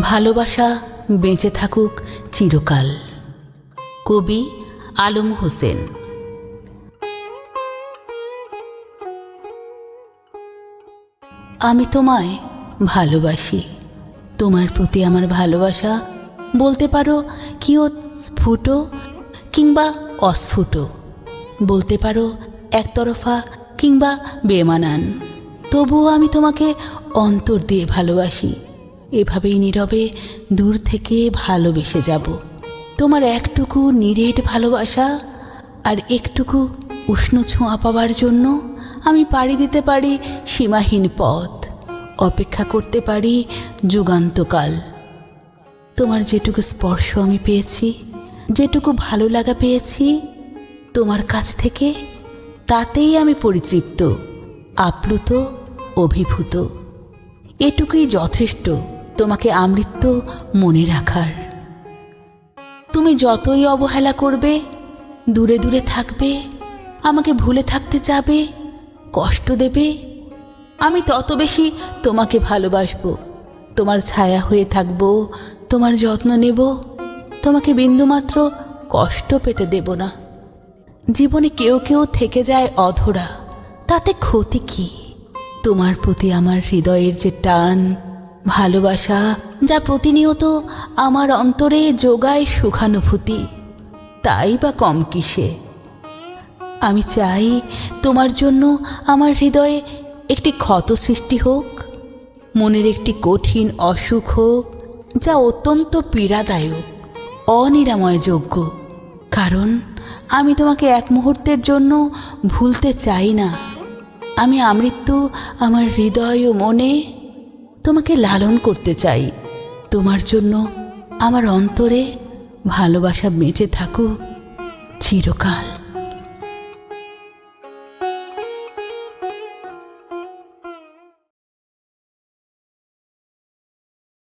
ভালোবাসা বেঁচে থাকুক চিরকাল। কবি আলম হোসেন। আমি তোমায় ভালোবাসি। তোমার প্রতি আমার ভালোবাসা বলতে পারো কিও স্ফুট কিংবা অস্ফুট। বলতে পারো একতরফা কিংবা বেমানান। তবুও আমি তোমাকে অন্তর দিয়ে ভালোবাসি। এভাবেই নীরবে দূর থেকে ভালোবেসে যাব। তোমার একটুকু নিরেট ভালোবাসা আর একটুকু উষ্ণ ছোঁয়া পাওয়ার জন্য আমি পাড়ি দিতে পারি সীমাহীন পথ। অপেক্ষা করতে পারি যুগান্তকাল। তোমার যেটুকু স্পর্শ আমি পেয়েছি, যেটুকু ভালো লাগা পেয়েছি, তোমার কাছ থেকে, তাতেই আমি পরিতৃপ্ত, আপ্লুত, অভিভূত। এটুকুই যথেষ্ট। তোমাকে আমৃত্য মনে রাখার। তুমি যতই অবহেলা করবে, দূরে দূরে থাকবে, আমাকে ভুলে থাকতে চাবে, কষ্ট দেবে, আমি তত বেশি তোমাকে ভালোবাসবো। তোমার ছায়া হয়ে থাকব, তোমার যত্ন নেব, তোমাকে বিন্দুমাত্র কষ্ট পেতে দেব না। জীবনে কেউ কেউ থেকে যায় অধরা, তাতে ক্ষতি কি? তোমার প্রতি আমার হৃদয়ের যে টান ভালোবাসা যা প্রতিনিয়ত আমার অন্তরে যোগায় সুখানুভূতি, তাই বা কম কিসে? আমি চাই তোমার জন্য আমার হৃদয়ে একটি ক্ষত সৃষ্টি হোক, মনের একটি কঠিন অসুখ হোক, যা অত্যন্ত পীড়াদায়ক অনিরাময়যোগ্য কারণ আমি তোমাকে এক মুহূর্তের জন্য ভুলতে চাই না। আমি আমৃত্যু আমার হৃদয় ও মনে তোমাকে লালন করতে চাই। তোমার জন্য আমার অন্তরে ভালোবাসা বেঁচে থাকুক চিরকাল।